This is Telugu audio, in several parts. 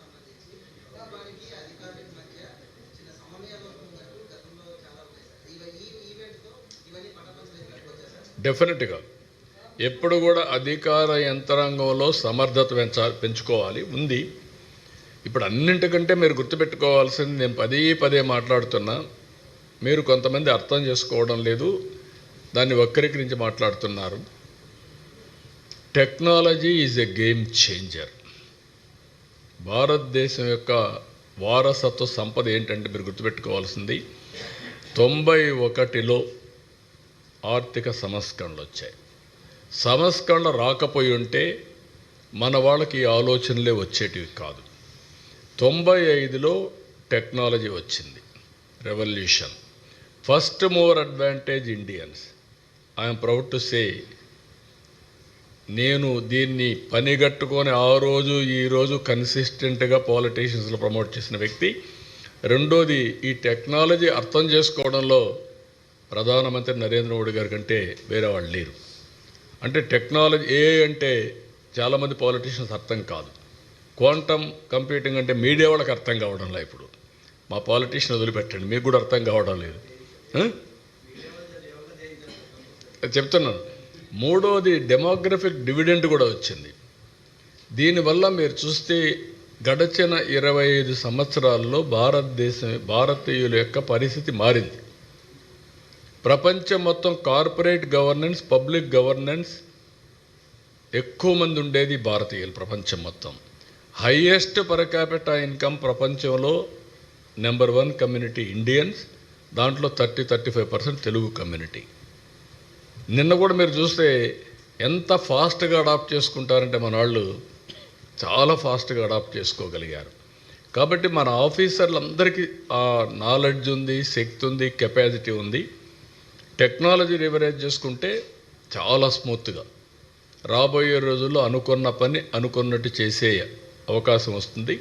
సంబంధించి అధికారులకు మధ్య చిన్న గతంలో చాలా ఉన్నాయి సార్ ఈ ఈవెంట్తో ఇవన్నీ డెఫినెట్గా ఎప్పుడు కూడా అధికార యంత్రాంగంలో సమర్థత పెంచా పెంచుకోవాలి. ఉంది. ఇప్పుడు అన్నింటికంటే మీరు గుర్తుపెట్టుకోవాల్సింది నేను పదే పదే మాట్లాడుతున్నా. మీరు కొంతమంది అర్థం చేసుకోవడం లేదు. దాన్ని వక్రీకరించి మాట్లాడుతున్నారు. Technology is a game changer. భారతదేశం యొక్క వారసత్వ సంపద ఏంటంటే మీరు గుర్తుపెట్టుకోవాల్సింది తొంభై ఒకటిలో ఆర్థిక సంస్కరణలు వచ్చాయి. సంస్కరణలు రాకపోయి ఉంటే మన వాళ్ళకి ఈ ఆలోచనలే వచ్చేటివి కాదు. తొంభై ఐదులో టెక్నాలజీ వచ్చింది revolution. First more advantage Indians. I'm proud to say నేను దీన్ని పనిగట్టుకొని ఆ రోజు ఈరోజు కన్సిస్టెంట్గా పాలిటీషియన్స్లో ప్రమోట్ చేసిన వ్యక్తి. రెండోది ఈ టెక్నాలజీ అర్థం చేసుకోవడంలో ప్రధానమంత్రి నరేంద్ర మోడీ గారి కంటే వేరే వాళ్ళు లేరు. అంటే టెక్నాలజీ ఏ అంటే చాలామంది పాలిటీషియన్స్ అర్థం కాదు. క్వాంటమ్ కంప్యూటింగ్ అంటే మీడియా వాళ్ళకి అర్థం కావడంలా ఇప్పుడు. మా పాలిటీషియన్ వదిలిపెట్టండి మీకు కూడా అర్థం కావడం లేదు. చెప్తున్నాను. మూడోది డెమోగ్రఫిక్ డివిడెండ్ కూడా వచ్చింది. దీనివల్ల మీరు చూస్తే గడచిన ఇరవై ఐదు సంవత్సరాల్లో భారతదేశం భారతీయుల యొక్క పరిస్థితి మారింది. ప్రపంచం మొత్తం కార్పొరేట్ గవర్నెన్స్ పబ్లిక్ గవర్నెన్స్ ఎక్కువ మంది ఉండేది భారతీయులు ప్రపంచం మొత్తం. హయ్యెస్ట్ పర్ క్యాపిటా ఇన్కమ్ ప్రపంచంలో నెంబర్ వన్ కమ్యూనిటీ ఇండియన్స్ దాంట్లో thirty thirty five percent Telugu community నిన్న కూడా మీరు చూస్తే ఎంత ఫాస్ట్గా అడాప్ట్ చేసుకుంటారంటే మన వాళ్ళు చాలా ఫాస్ట్గా అడాప్ట్ చేసుకోగలిగారు. కాబట్టి మన ఆఫీసర్లందరికీ ఆ నాలెడ్జ్ ఉంది శక్తి ఉంది కెపాసిటీ ఉంది. టెక్నాలజీ రివరేజ్ చేసుకుంటే చాలా స్మూత్గా. రాబోయే రోజుల్లో అనుకున్న పని అనుకున్నట్టు చేసే అవకాశం వస్తుంది.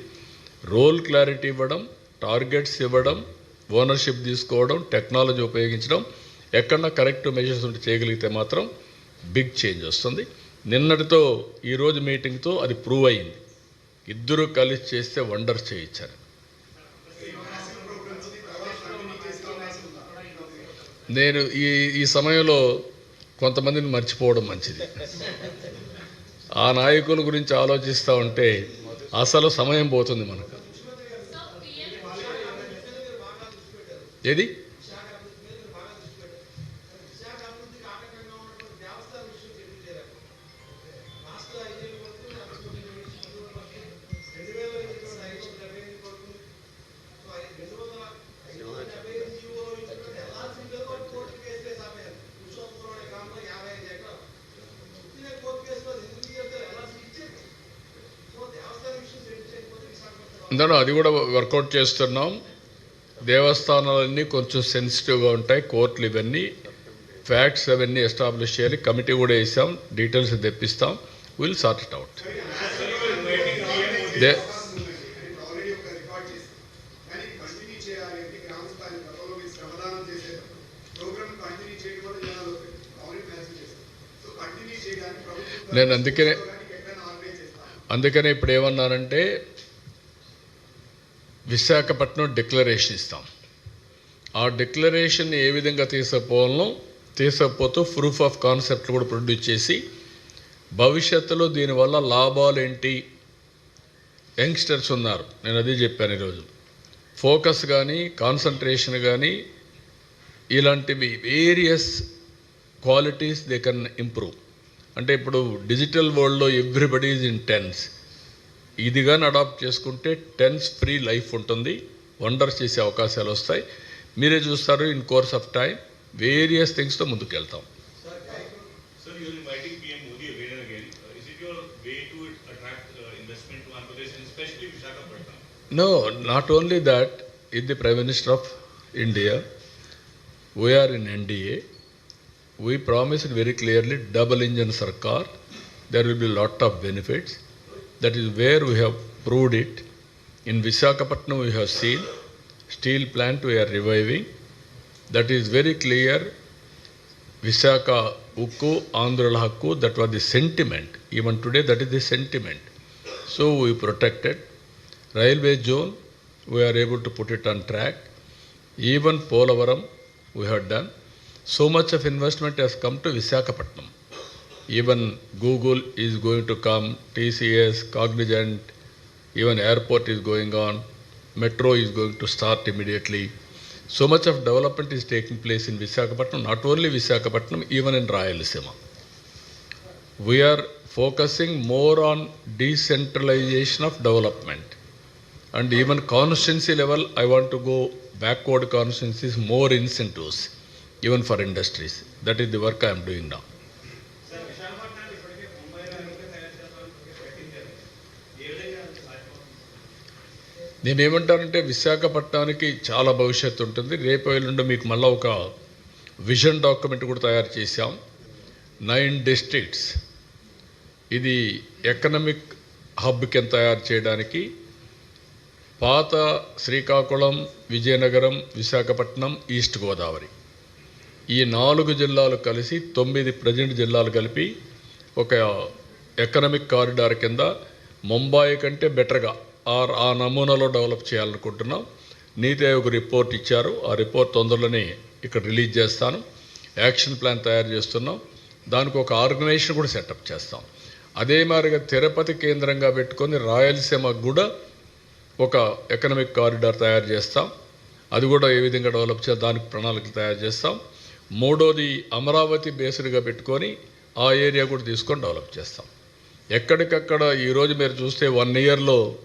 రోల్ క్లారిటీ ఇవ్వడం టార్గెట్స్ ఇవ్వడం ఓనర్షిప్ తీసుకోవడం టెక్నాలజీ ఉపయోగించడం ఎక్కడన్నా కరెక్ట్ మెజర్స్ ఉంటే చేయగలిగితే మాత్రం బిగ్ చేంజ్ వస్తుంది. నిన్నటితో ఈరోజు మీటింగ్తో అది ప్రూవ్ అయింది. ఇద్దరు కలిసి చేస్తే వండర్ చేయించారు. నేను ఈ ఈ సమయంలో కొంతమందిని మర్చిపోవడం మంచిది. ఆ నాయకుల గురించి ఆలోచిస్తూ ఉంటే అసలు సమయం పోతుంది మనకు. ఏది? ఇందులో అది కూడా వర్కౌట్ చేస్తున్నాం. దేవస్థానాలన్నీ కొంచెం సెన్సిటివ్గా ఉంటాయి కోర్టులు ఇవన్నీ. ఫ్యాక్ట్స్ అవన్నీ ఎస్టాబ్లిష్ చేయాలి. కమిటీ కూడా వేసాం. Details తెప్పిస్తాం. Will sort it out they నేను అందుకనే అందుకనే ఇప్పుడు ఏమన్నానంటే విశాఖపట్నం డిక్లరేషన్ ఇస్తాం. ఆ డిక్లరేషన్ ఏ విధంగా తీసుకుపోవాలనో తీసుకుపోతూ ప్రూఫ్ ఆఫ్ కాన్సెప్ట్ కూడా ప్రొడ్యూస్ చేసి భవిష్యత్తులో దీనివల్ల లాభాలు ఏంటి? యంగ్స్టర్స్ ఉన్నారు. నేను అదే చెప్పాను ఈరోజు. ఫోకస్ కానీ కాన్సన్ట్రేషన్ కానీ ఇలాంటివి various qualities they can improve. అంటే ఇప్పుడు డిజిటల్ వరల్డ్లో ఎవ్రీబడి ఈజ్ ఇన్ టెన్స్. ఇది అడాప్ట్ చేసుకుంటే టెన్స్ ఫ్రీ లైఫ్ ఉంటుంది. వండర్స్ చేసే అవకాశాలు వస్తాయి. మీరే చూస్తారు in course of time various థింగ్స్తో ముందుకు వెళ్తాం no not only that in the prime minister of India we are in NDA we promised very clearly double engine సర్కార్ there will be lot of benefits that, is where we have proved it. In Visakhapatnam, we have seen steel plant we are reviving. That is very clear. Visakha Ukku, Andhra that was the sentiment. Even today, that is the sentiment. So we protected. Railway zone, we are able to put it on track. Even Polavaram, we have done. So much of investment has come to Visakhapatnam. Even Google is going to come, TCS, Cognizant, even airport is going on, metro is going to start immediately. So much of development is taking place in Visakhapatnam, not only Visakhapatnam, even in Rayalaseema. We are focusing more on decentralization of development. And even constituency level, I want to go backward constituencies, more incentives, even for industries. That is the work I am doing now. నేనేమంటానంటే విశాఖపట్నానికి చాలా భవిష్యత్తు ఉంటుంది. రేపు ఎల్లుండి మీకు మళ్ళీ ఒక విజన్ డాక్యుమెంట్ కూడా తయారు చేశాం. నైన్ డిస్ట్రిక్ట్స్ ఇది ఎకనమిక్ హబ్ కింద తయారు చేయడానికి పాత శ్రీకాకుళం విజయనగరం విశాఖపట్నం ఈస్ట్ గోదావరి ఈ నాలుగు జిల్లాలు కలిసి తొమ్మిది ప్రజెంట్ జిల్లాలు కలిపి ఒక ఎకనమిక్ కారిడార్ కింద ముంబాయి కంటే బెటర్గా ఆర్ ఆ నమూనాలో డెవలప్ చేయాలనుకుంటున్నాం. నీతి ఆయోగ్ రిపోర్ట్ ఇచ్చారు. ఆ రిపోర్ట్ తొందరలోనే ఇక్కడ రిలీజ్ చేస్తాను. యాక్షన్ ప్లాన్ తయారు చేస్తున్నాం. దానికి ఒక ఆర్గనైజేషన్ కూడా సెటప్ చేస్తాం. అదే మాదిరిగా తిరుపతి కేంద్రంగా పెట్టుకొని రాయలసీమకు కూడా ఒక ఎకనమిక్ కారిడార్ తయారు చేస్తాం. అది కూడా ఏ విధంగా డెవలప్ చేయాలి దానికి ప్రణాళికలు తయారు చేస్తాం. మూడోది అమరావతి బేస్డ్గా పెట్టుకొని ఆ ఏరియా కూడా తీసుకొని డెవలప్ చేస్తాం. ఎక్కడికక్కడ ఈరోజు మీరు చూస్తే వన్ ఇయర్లో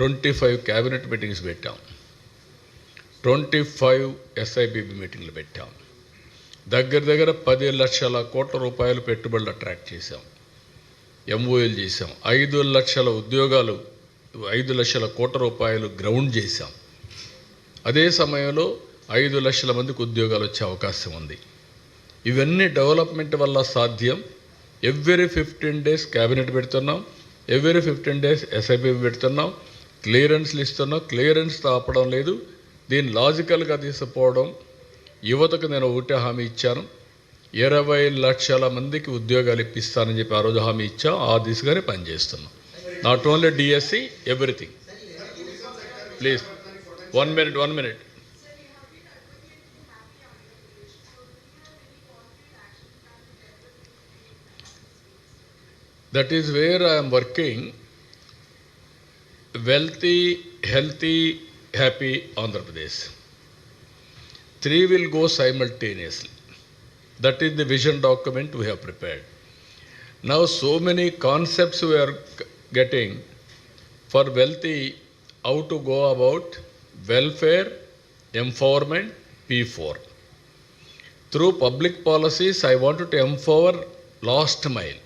ట్వంటీ ఫైవ్ క్యాబినెట్ మీటింగ్స్ పెట్టాం. ట్వంటీ ఫైవ్ ఎస్ఐబిబి మీటింగ్లు పెట్టాం. దగ్గర దగ్గర పది లక్షల కోట్ల రూపాయలు పెట్టుబడులు అట్రాక్ట్ చేశాం. ఎంఓఎల్ చేశాం. ఐదు లక్షల ఉద్యోగాలు ఐదు లక్షల కోట్ల రూపాయలు గ్రౌండ్ చేశాం. అదే సమయంలో ఐదు లక్షల మందికి ఉద్యోగాలు వచ్చే అవకాశం ఉంది. ఇవన్నీ డెవలప్మెంట్ వల్ల సాధ్యం. ఎవ్రీ ఫిఫ్టీన్ డేస్ క్యాబినెట్ పెడుతున్నాం. ఎవ్రీ ఫిఫ్టీన్ డేస్ ఎస్ఐపి పెడుతున్నాం. క్లియరెన్స్లు ఇస్తున్నాం క్లియరెన్స్ ఆపడం లేదు. దీన్ని లాజికల్గా తీసుకుపోవడం యువతకు నేను ఒకటే హామీ ఇచ్చాను. ఇరవై లక్షల మందికి ఉద్యోగాలు ఇప్పిస్తానని చెప్పి ఆ రోజు హామీ ఇచ్చాం ఆ దిశగానే పనిచేస్తున్నాం. Not only DSC everything. Please one minute one minute. That is where I'm working. Wealthy, healthy, happy Andhra Pradesh. Three will go simultaneously. That is the vision document we have prepared. Now, so many concepts we are getting for wealthy, how to go about welfare, empowerment, P4. Through public policies, I wanted to empower last mile.